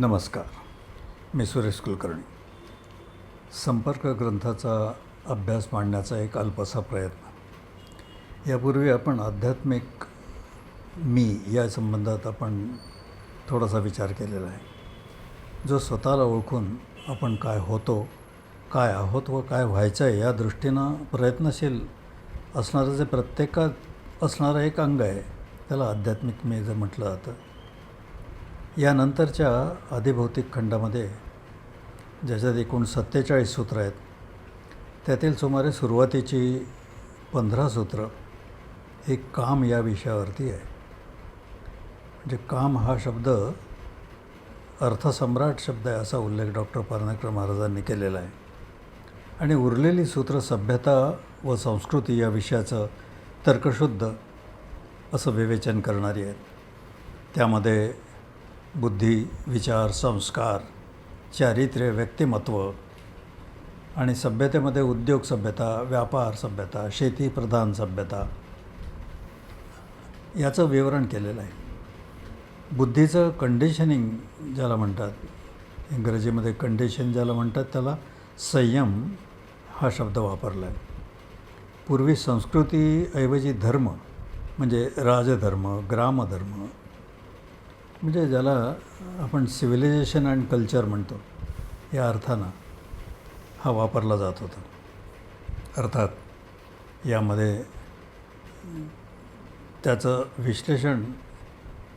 नमस्कार. मी सुरेश कुलकर्णी. संपर्क ग्रंथाचा अभ्यास मांडण्याचा एक अल्पसा प्रयत्न. यापूर्वी आपण आध्यात्मिक मी या संबंधात आपण थोडासा विचार केलेला आहे. जो स्वतःला ओळखून आपण काय होतो काय आहोत व काय व्हायचं आहे या दृष्टीनं प्रयत्नशील असणारं जे प्रत्येकात असणारं एक अंग आहे त्याला आध्यात्मिक मी जर म्हटलं जातं यानंतरच्या अधिभौतिक खंडामध्ये ज्याच्यात एकूण सत्तेचाळीस सूत्र आहेत त्यातील सुमारे सुरुवातीची पंधरा सूत्र हे काम या विषयावरती आहे. म्हणजे काम हा शब्द अर्थसम्राट शब्द आहे असा उल्लेख डॉक्टर पारनेकर महाराजांनी केलेला आहे. आणि उरलेली सूत्र सभ्यता व संस्कृती या विषयाचं तर्कशुद्ध असं विवेचन करणारी आहेत. त्यामध्ये बुद्धी विचार संस्कार चारित्र्य व्यक्तिमत्व आणि सभ्यतेमध्ये उद्योग सभ्यता व्यापार सभ्यता शेतीप्रधान सभ्यता याचं विवरण केलेलं आहे. बुद्धीचं कंडिशनिंग ज्याला म्हणतात इंग्रजीमध्ये कंडिशन ज्याला म्हणतात त्याला संयम हा शब्द वापरला आहे. पूर्वी संस्कृतीऐवजी धर्म म्हणजे राजधर्म ग्रामधर्म म्हणजे ज्याला आपण सिव्हिलायझेशन अँड कल्चर म्हणतो या अर्थानं हा वापरला जात होता. अर्थात यामध्ये त्याचं विश्लेषण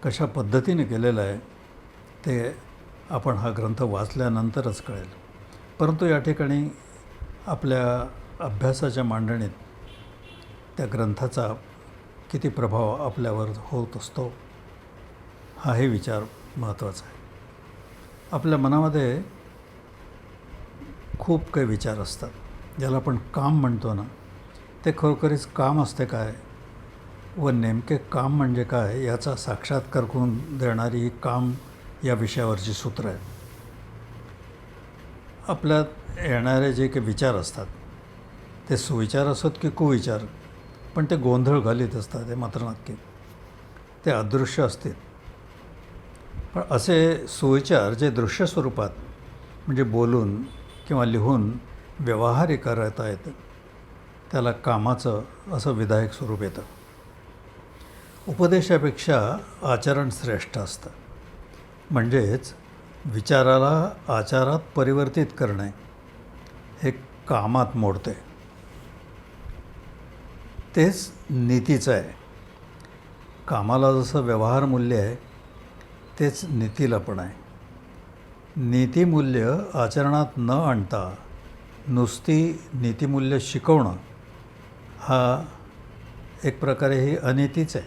कशा पद्धतीने केलेलं आहे ते आपण हा ग्रंथ वाचल्यानंतरच कळेल. परंतु या ठिकाणी आपल्या अभ्यासाच्या मांडणीत त्या ग्रंथाचा किती प्रभाव आपल्यावर होत असतो हाही विचार महत्त्वाचा आहे. आपल्या मनामध्ये खूप काही विचार असतात. ज्याला आपण काम म्हणतो ना ते खरोखरीच काम असते काय? व नेमके काम म्हणजे काय याचा साक्षात्कार करून देणारी ही काम या विषयावरची सूत्र आहेत आपल्यात येणारे जे काही विचार असतात ते सुविचार असोत की कुविचार पण ते गोंधळ घालीत असतात हे मात्र नक्की. ते अदृश्य असतील. पण असे सुविचार जे दृश्य स्वरूपात म्हणजे बोलून किंवा लिहून व्यवहारी करता येतं त्याला कामाचं असं विधायक स्वरूप येतं. उपदेशापेक्षा आचरण श्रेष्ठ असतं. म्हणजेच विचाराला आचारात परिवर्तित करणे हे कामात मोडते. तेच नीतीचं आहे. कामाला जसं व्यवहार मूल्य आहे तेच नीतीला पण आहे. नीतिमूल्य आचरणात न आणता नुसती नीतिमूल्य शिकवणं हा एक प्रकारे ही अनितीच आहे.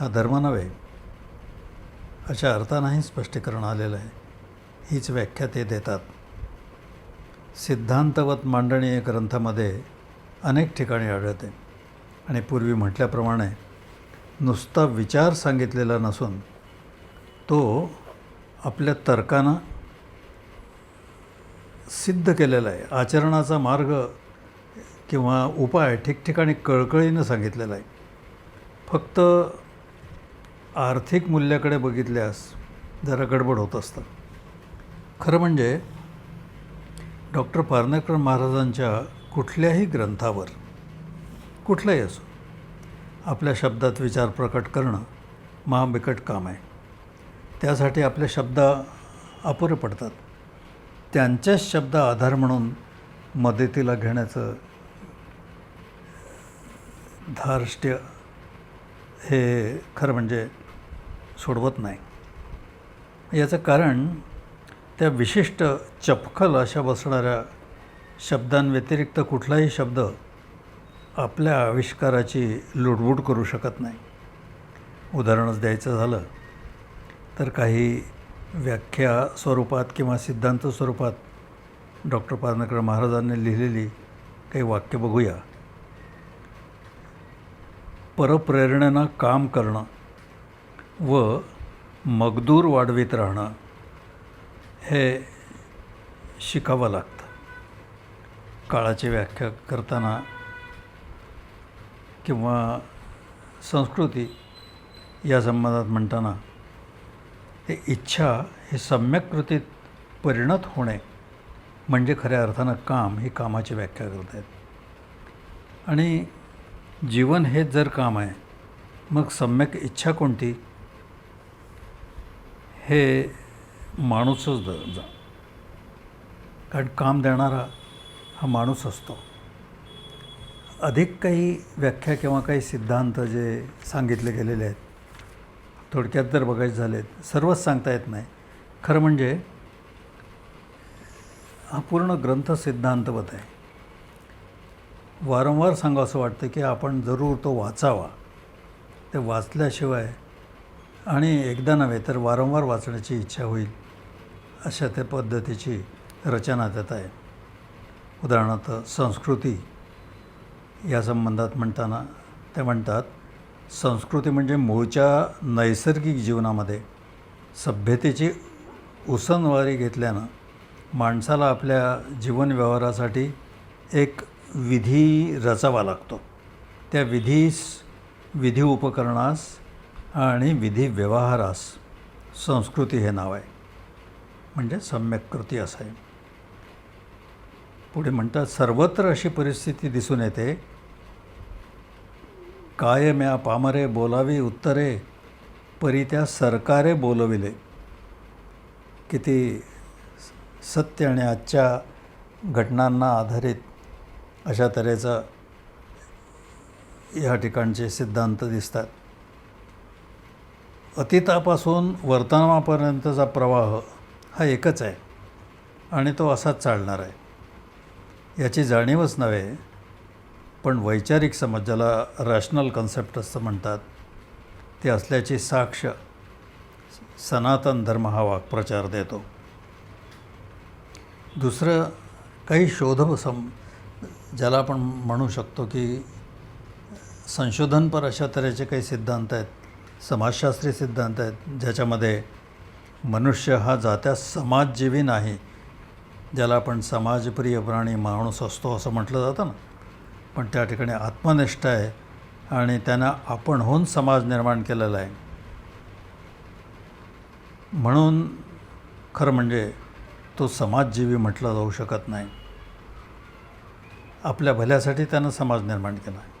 हा धर्म नव्हे. अशा अर्थानंही स्पष्टीकरण आलेलं आहे. हीच व्याख्या ते देतात. सिद्धांतवत मांडणी ग्रंथामध्ये अनेक ठिकाणी आढळते. आणि पूर्वी म्हटल्याप्रमाणे नुसता विचार सांगितलेला नसून तो आपल्या तर्कानं सिद्ध केलेला आहे. आचरणाचा मार्ग किंवा उपाय ठिकठिकाणी कळकळीनं सांगितलेला आहे. फक्त आर्थिक मूल्याकडे बघितल्यास जरा गडबड होत असतं. खरं म्हणजे डॉक्टर पारनेकर महाराजांच्या कुठल्याही ग्रंथावर कुठलाही असो आपल्या शब्दात विचार प्रकट करणं महाबिकट काम आहे. त्यासाठी आपले शब्द अपुरे पडतात. त्यांच्याच शब्द आधार म्हणून मदतीला घेण्याचं धार्ष्ट्य हे खरं म्हणजे सोडवत नाही. याचं कारण त्या विशिष्ट चपखल अशा बसणाऱ्या शब्दांव्यतिरिक्त कुठलाही शब्द आपल्या आविष्काराची लुडबुड करू शकत नाही. उदाहरणच द्यायचं झालं तर काही व्याख्या स्वरूपात किंवा सिद्धांत स्वरूपात डॉक्टर पारनकर महाराजांनी लिहिलेली काही वाक्य बघूया. परप्रेरणेनं काम करणं व मगदूर वाढवीत राहणं हे शिकावं लागतं. काळाची व्याख्या करताना किंवा संस्कृती या संबंधात म्हणताना हे इच्छा हे सम्यक कृतीत परिणत होणे म्हणजे खऱ्या अर्थानं काम ही कामाची व्याख्या करत आहेत आणि जीवन हेच जर काम आहे मग सम्यक इच्छा कोणती? हे माणूसच द जा. कारण काम देणारा हा माणूस असतो. अधिक काही व्याख्या किंवा काही सिद्धांत जे सांगितले गेलेले आहेत थोडक्यात जर बघायचे झाले सर्वच सांगता येत नाही. खरं म्हणजे हा पूर्ण ग्रंथ सिद्धांतवत आहे. वारंवार सांगा असं वाटतं की आपण जरूर तो वाचावा. ते वाचल्याशिवाय आणि एकदा नव्हे तर वारंवार वाचण्याची इच्छा होईल अशा त्या पद्धतीची रचना त्यात आहे. उदाहरणार्थ संस्कृती या संबंधात म्हणताना ते म्हणतात संस्कृती म्हणजे मूळच्या नैसर्गिक जीवनामध्ये सभ्यतेची उसनवारी घेतल्यानं माणसाला आपल्या जीवन व्यवहारासाठी एक विधी रचावा लागतो. त्या विधीस विधी उपकरणास आणि विधी व्यवहारास संस्कृती हे नाव आहे. म्हणजे सम्यक कृती असं आहे. पुढे म्हणतात सर्वत्र अशी परिस्थिती दिसून येते काय म्या पामरे बोलावी उत्तरे परी त्या सरकारे बोलविले. किती सत्य आणि आजच्या घटनांना आधारित अशा तऱ्हेचा या ठिकाणचे सिद्धांत दिसतात. अतीतापासून वर्तमानापर्यंतचा प्रवाह हा एकच आहे आणि तो असाच चालणार आहे. याची जाणीवच नव्हे पण वैचारिक समज ज्याला रॅशनल कन्सेप्ट असं म्हणतात ते असल्याची साक्ष सनातन धर्म हा वाक्प्रचार देतो. दुसरं काही शोध सम ज्याला आपण म्हणू शकतो की संशोधनपर अशा तऱ्हेचे काही सिद्धांत आहेत समाजशास्त्रीय सिद्धांत आहेत ज्याच्यामध्ये मनुष्य हा जात्या समाजजीवी नाही ज्याला आपण समाजप्रिय प्राणी माणूस असतो असं म्हटलं जातं ना. पण त्या ठिकाणी आत्मनिष्ठ आहे आणि त्यांना आपण होऊन समाज निर्माण केलेला आहे. म्हणून खरं म्हणजे तो समाजजीवी म्हटला जाऊ शकत नाही. आपल्या भल्यासाठी त्यानं समाज निर्माण केला. आहे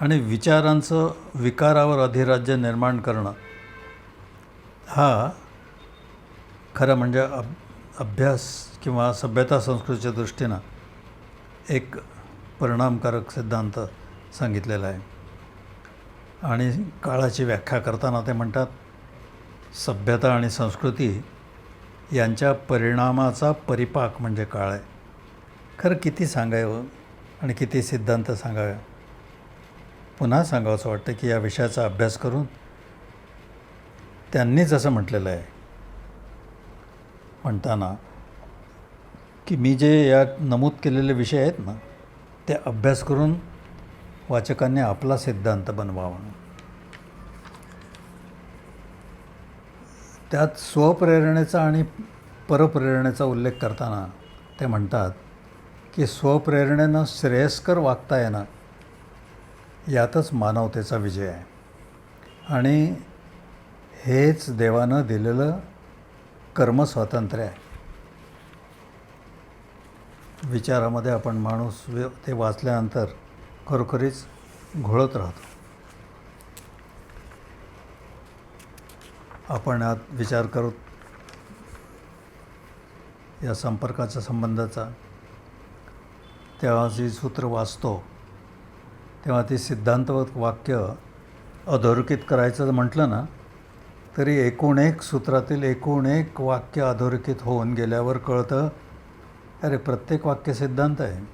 आणि विचारांचं विकारावर अधिराज्य निर्माण करणं हा खरं म्हणजे अभ अभ्यास किंवा सभ्यता संस्कृतीच्या दृष्टीनं एक परिणामकारक सिद्धांत सांगितलेला आहे. आणि काळाची व्याख्या करताना ते म्हणतात सभ्यता आणि संस्कृती यांच्या परिणामाचा परिपाक म्हणजे काळ आहे. खरं किती सांगावं आणि किती सिद्धांत सांगावे? पुन्हा सांगावं असं वाटतं की या विषयाचा अभ्यास करून त्यांनीच असं म्हटलेलं आहे. म्हणताना की मी जे या नमूद केलेले विषय आहेत ना ते अभ्यास करून वाचकांनी आपला सिद्धांत बनवावा. त्यात स्वप्रेरणेचा आणि परप्रेरणेचा उल्लेख करताना ते म्हणतात की स्वप्रेरणेनं श्रेयस्कर वागता येणं यातच मानवतेचा विजय आहे. आणि हेच देवानं दिलेलं कर्मस्वातंत्र्य आहे. विचारामध्ये आपण माणूस ते वाचल्यानंतर खरोखरीच घोळत राहतो. आपण आत विचार करत या संपर्काच्या संबंधाचा. तेव्हा जी सूत्र वाचतो तेव्हा ती सिद्धांतवत वाक्य अधोरेखित करायचं जर म्हटलं ना तरी एकूण एक सूत्रातील एकूण एक वाक्य अधोरेखित होऊन गेल्यावर कळतं अरे प्रत्येक वाक्य सिद्धांत आहे.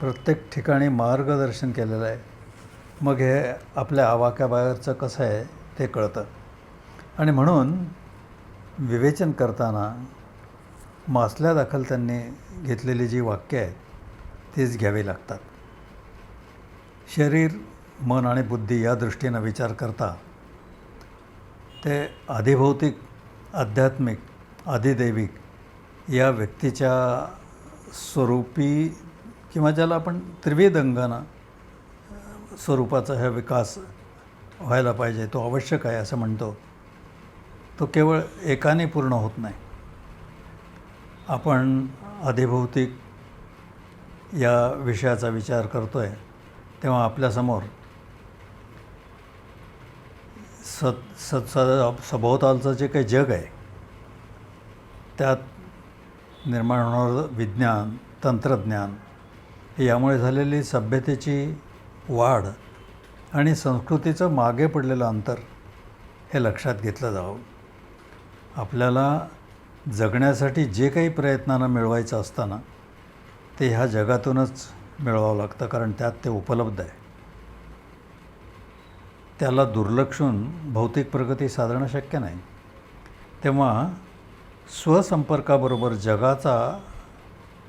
प्रत्येक ठिकाणी मार्गदर्शन केलेलं आहे. मग हे आपल्या आवाक्याबाहेरचं कसं आहे ते कळतं. आणि म्हणून विवेचन करताना मासल्यादाखल त्यांनी घेतलेली जी वाक्य आहेत तीच घ्यावी लागतात. शरीर मन आणि बुद्धी या दृष्टीनं विचार करता ते आधिभौतिक आध्यात्मिक आधिदैविक या व्यक्तीच्या स्वरूपी किंवा ज्याला आपण त्रिवेदंगाना स्वरूपाचा हा विकास व्हायला पाहिजे तो आवश्यक आहे असं म्हणतो. तो केवळ एकाने पूर्ण होत नाही. आपण अधिभौतिक या विषयाचा विचार करतो आहे तेव्हा आपल्यासमोर सत सत स सभोवतालचं जे काही जग आहे त्यात निर्माण होणारं विज्ञान तंत्रज्ञान यामुळे झालेली सभ्यतेची वाढ आणि संस्कृतीचं मागे पडलेलं अंतर हे लक्षात घेतलं जावं. आपल्याला जगण्यासाठी जे काही प्रयत्नांना मिळवायचं असताना ते ह्या जगातूनच मिळवावं लागतं कारण त्यात ते उपलब्ध आहे. त्याला दुर्लक्षून भौतिक प्रगती साधणं शक्य नाही. तेव्हा स्वसंपर्काबरोबर जगाचा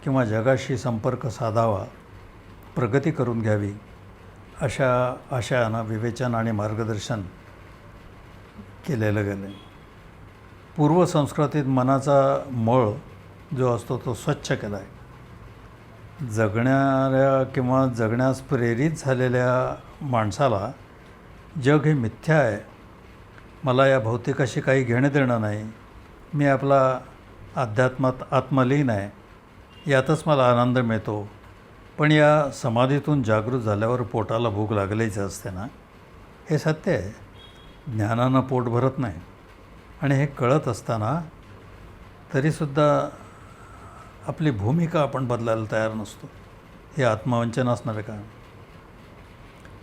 किंवा जगाशी संपर्क साधावा प्रगती करून घ्यावी अशा आशयानं विवेचन आणि मार्गदर्शन केलेलं गेलं आहे पूर्वसंस्कृतीत मनाचा मळ जो असतो तो स्वच्छ केला आहे जगणाऱ्या किंवा जगण्यास प्रेरित झालेल्या माणसाला जग हे मिथ्या आहे. मला या भौतिकाशी काही घेणं देणं नाही. मी आपला अध्यात्मात आत्मलीन आहे यातच मला आनंद मिळतो. पण या समाधीतून जागृत झाल्यावर पोटाला भूक लागलीच असते ना? हे सत्य आहे. ज्ञानानं पोट भरत नाही. आणि हे कळत असताना तरीसुद्धा आपली भूमिका आपण बदलायला तयार नसतो. हे आत्मवंचन असणारं का?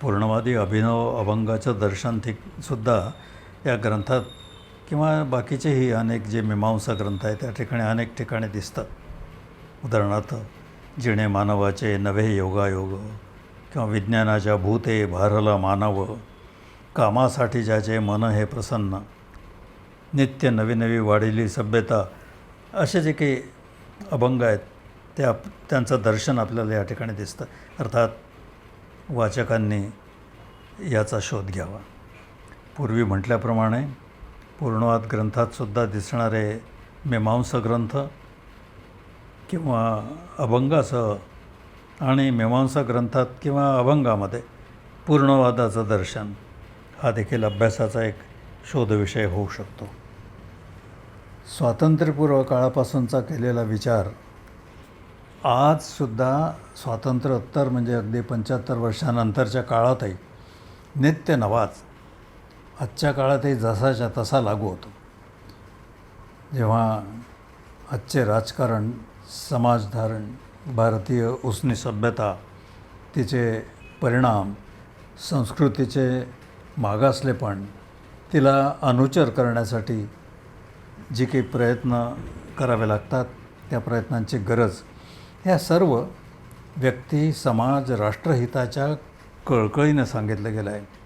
पूर्णवादी अभिनव अभंगाचं दर्शन सुद्धा या ग्रंथात किंवा बाकीचेही अनेक जे मीमांसा ग्रंथ आहेत त्या ठिकाणी अनेक ठिकाणी दिसतात. उदाहरणार्थ जिणे मानवाचे नवे योगायोग किंवा विज्ञानाच्या भूते भारला मानव कामासाठी ज्याचे मन हे प्रसन्न नित्य नवी नवी वाढलेली सभ्यता असे जे काही अभंग आहेत ते आप त्यांचं दर्शन आपल्याला या ठिकाणी दिसतं. अर्थात वाचकांनी याचा शोध घ्यावा. पूर्वी म्हटल्याप्रमाणे पूर्णवाद ग्रंथातसुद्धा दिसणारे मीमांस ग्रंथ किंवा अभंगासह आणि मीमांसा ग्रंथात किंवा अभंगामध्ये पूर्णवादाचं दर्शन हा देखील अभ्यासाचा एक शोधविषय होऊ शकतो. स्वातंत्र्यपूर्व काळापासूनचा केलेला विचार आजसुद्धा स्वातंत्र्योत्तर म्हणजे अगदी पंच्याहत्तर वर्षानंतरच्या काळातही नित्य नवाच आजच्या काळातही जसाच्या तसा लागू होतो. जेव्हा आजचे राजकारण समाजधारण भारतीय उसनी सभ्यता तिचे परिणाम संस्कृतीचे मागासलेपण तिला अनुचर करण्यासाठी जी काही प्रयत्न करावे लागतात त्या प्रयत्नांची गरज ह्या सर्व व्यक्ती समाज राष्ट्रहिताच्या कळकळीनं सांगितलं गेलं आहे.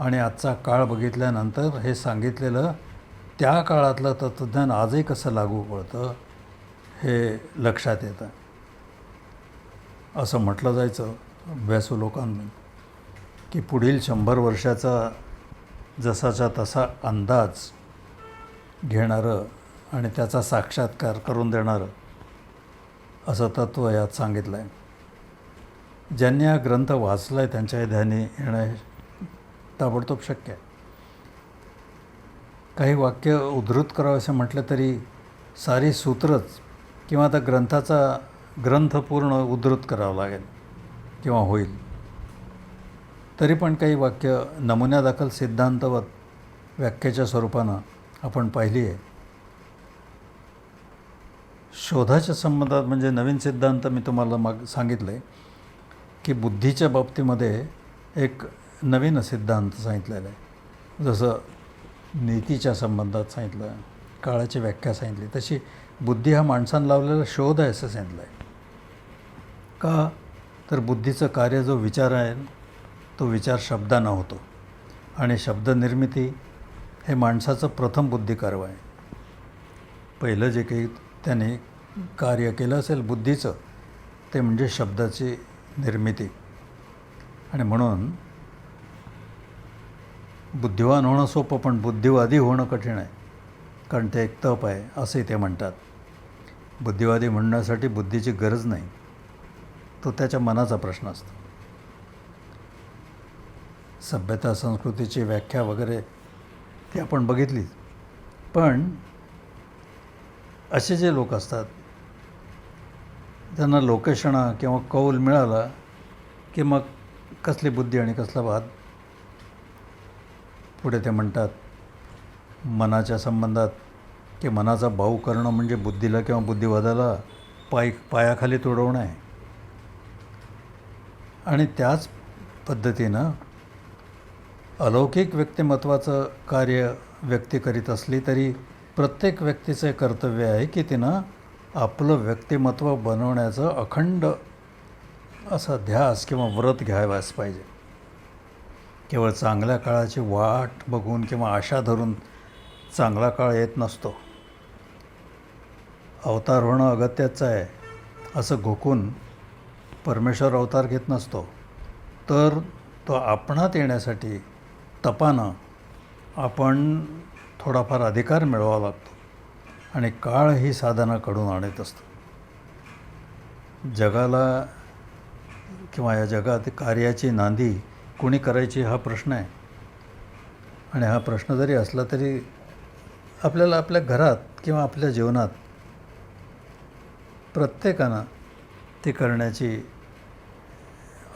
आणि आजचा काळ बघितल्यानंतर हे सांगितलेलं त्या काळातलं तत्त्वज्ञान आजही कसं लागू पडतं हे लक्षात येतं. असं म्हटलं जायचं अभ्यासू लोकांनी की पुढील शंभर वर्षाचा जसाचा तसा अंदाज घेणारं आणि त्याचा साक्षात्कार करून देणारं असं तत्त्व यात सांगितलं आहे ज्यांनी हा ग्रंथ वाचला आहे त्यांच्या ध्यानी येणं हे ताबडतोब शक्य आहे. काही वाक्य उद्धृत करावं असं म्हटलं तरी सारी सूत्रच किंवा त्या ग्रंथाचा ग्रंथ पूर्ण उद्धृत करावं लागेल किंवा होईल. तरी पण काही वाक्य नमुन्यादाखल सिद्धांतवत वाक्याच्या स्वरूपानं आपण पाहिली आहे. शोधाच्या संबंधात म्हणजे नवीन सिद्धांत मी तुम्हाला माग सांगितलं आहे की बुद्धीच्या बाबतीमध्ये एक नवीन सिद्धांत सांगितलेला आहे. जसं नीतीच्या संबंधात सांगितलं काळाची व्याख्या सांगितली तशी बुद्धी हा माणसानं लावलेला शोध आहे असं सांगितलं आहे का? तर बुद्धीचं कार्य जो विचार आहे तो विचार शब्दांना होतो. आणि शब्दनिर्मिती हे माणसाचं प्रथम बुद्धिकार्य आहे. पहिलं जे काही त्याने कार्य केलं असेल बुद्धीचं ते म्हणजे शब्दाची निर्मिती. आणि म्हणून बुद्धिवान होणं सोपं पण बुद्धिवादी होणं कठीण आहे. कारण ते एक तप आहे असे ते म्हणतात. बुद्धिवादी म्हणण्यासाठी बुद्धीची गरज नाही. तो त्याच्या मनाचा प्रश्न असतो. सभ्यता संस्कृतीची व्याख्या वगैरे ती आपण बघितली. पण असे जे लोक असतात त्यांना लोकेशणा किंवा कौल मिळाला की मग कसली बुद्धी आणि कसला वाद पुढे ते म्हणतात मनाच्या संबंधात की मनाचा भाऊ करणं म्हणजे बुद्धीला किंवा बुद्धिवादाला पाय पायाखाली तुडवणं आहे. आणि त्याच पद्धतीनं अलौकिक व्यक्तिमत्वाचं कार्य व्यक्ती करीत असली तरी प्रत्येक व्यक्तीचं कर्तव्य आहे की तिनं आपलं व्यक्तिमत्व बनवण्याचं अखंड असा ध्यास किंवा व्रत घ्यावाच पाहिजे. केवळ चांगल्या काळाची वाट बघून किंवा आशा धरून चांगला काळ येत नसतो. अवतार होणं अगत्याचं आहे असं घोकून परमेश्वर अवतार घेत नसतो. तर तो आपणात येण्यासाठी तपानं आपण थोडाफार अधिकार मिळवावा लागतो आणि काळ ही साधना कडून आणत असतो. जगाला किंवा या जगात कार्याची नांदी कोणी करायची हा प्रश्न आहे. आणि हा प्रश्न जरी असला तरी आपल्याला आपल्या घरात किंवा आपल्या जीवनात प्रत्येकानं ती करण्याची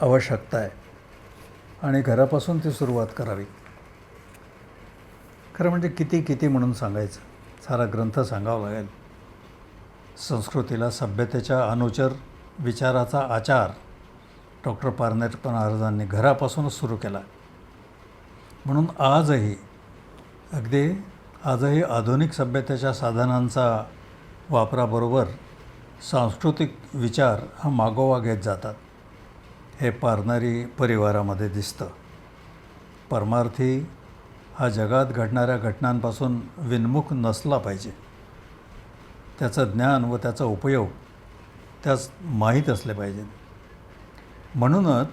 आवश्यकता आहे. आणि घरापासून ती सुरुवात करावी. खरं म्हणजे किती किती म्हणून सांगायचं? सारा ग्रंथ सांगावा लागेल. संस्कृतीला सभ्यतेच्या अनुचर विचाराचा आचार डॉक्टर पारनेरपण महाराजांनी घरापासूनच सुरू केला. म्हणून आजही अगदी आजही आधुनिक सभ्यतेच्या साधनांचा वापराबरोबर सांस्कृतिक विचार हा मागोवा घेत जातात. हे पारणारी परिवारामध्ये दिसतं. परमार्थी हा जगात घडणाऱ्या घटनांपासून विन्मुख नसला पाहिजे. त्याचं ज्ञान व त्याचा उपयोग त्यास माहीत असले पाहिजेत. म्हणूनच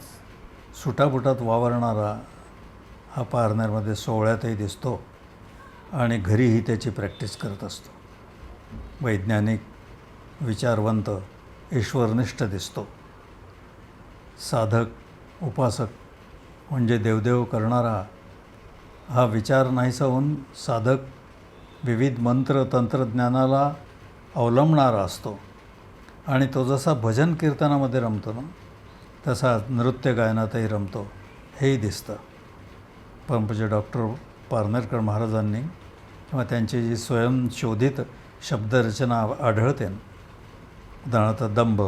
सुटाबुटात वावरणारा हा पारनेरमध्ये सोहळ्यातही दिसतो आणि घरीही त्याची प्रॅक्टिस करत असतो. वैज्ञानिक विचारवंत ईश्वरनिष्ठ दिसतो. साधक उपासक म्हणजे देवदेव करणारा हा विचार नाहीसा होऊन साधक विविध मंत्र तंत्रज्ञानाला अवलंबणारा असतो. आणि तो जसा भजन कीर्तनामध्ये रमतो ना तसा नृत्य गायनातही रमतो हेही दिसतं. पंपचे डॉक्टर पारनेरकर महाराजांनी किंवा त्यांची जी स्वयंशोधित शब्दरचना आढळते उदाहरणार्थ दंभ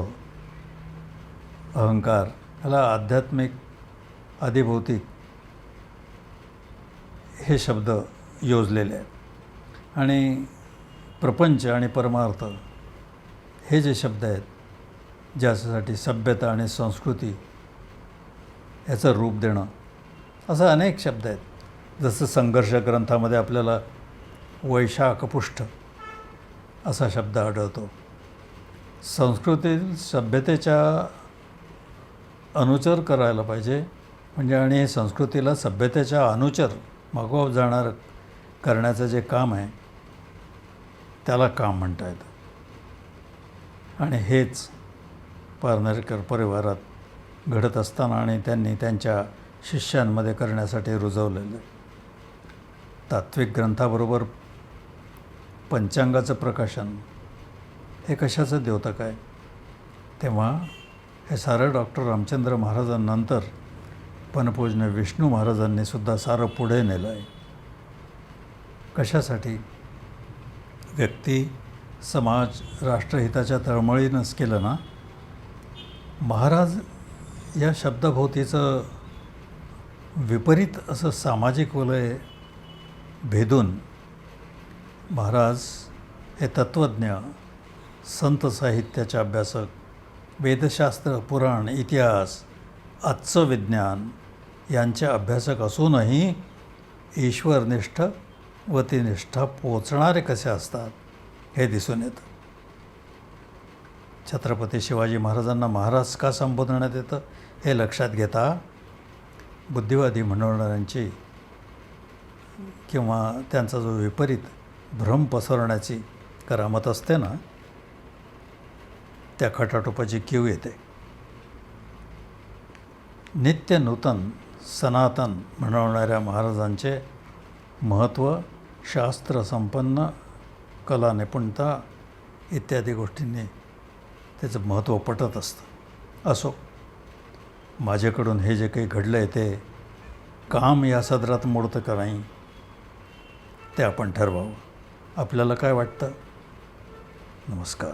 अहंकार ह्याला आध्यात्मिक अधिभौतिक हे शब्द योजलेले आहेत. आणि प्रपंच आणि परमार्थ हे जे शब्द आहेत ज्याच्यासाठी सभ्यता आणि संस्कृती याचं रूप देणं. असं अनेक शब्द आहेत. जसं संघर्ष ग्रंथामध्ये आपल्याला वैशाखपुष्ठ असा शब्द आढळतो. संस्कृती सभ्यतेच्या अनुचर करायला पाहिजे. म्हणजे आणि हे संस्कृतीला सभ्यतेच्या अनुचर मागोवा जाणार करण्याचं जे काम आहे त्याला काम म्हणता येतं. आणि हेच पारनेरकर परिवारात घडत असताना आणि त्यांनी त्यांच्या शिष्यांमध्ये करण्यासाठी रुजवलेलं. तात्विक ग्रंथाबरोबर पंचांगाचं प्रकाशन. हे कशाचं द्योतक आहे? तेव्हा हे सारं डॉक्टर रामचंद्र महाराजांनंतर पनपूजने विष्णू महाराजांनी सुद्धा सारं पुढे नेलं आहे. कशासाठी? व्यक्ती समाज राष्ट्रहिताच्या तळमळीनंच केलं ना? महाराज या शब्दभोवतीचं विपरीत असं सामाजिक वलय भेदून महाराज हे तत्त्वज्ञ संत साहित्याचे अभ्यासक वेदशास्त्र पुराण इतिहास आजचं विज्ञान यांचे अभ्यासक असूनही ईश्वरनिष्ठ व ती निष्ठा पोचणारे कसे असतात हे दिसून येतं. छत्रपती शिवाजी महाराजांना महाराज का संबोधण्यात येतं हे लक्षात घेता बुद्धिवादी म्हणवणाऱ्यांची किंवा त्यांचा जो विपरीत भ्रम पसरवण्याची करामत असते ना त्या खटाटोपाची कीव येते. नित्य नूतन सनातन म्हणवणाऱ्या महाराजांचे महत्त्व शास्त्रसंपन्न कला निपुणता इत्यादी गोष्टींनी त्याचं महत्त्व पटत असतं. असो. माझ्याकडून हे जे काही घडलं आहे ते काम या सदरात मोडतं का नाही ते आपण ठरवावं. आपल्याला काय वाटतं? नमस्कार.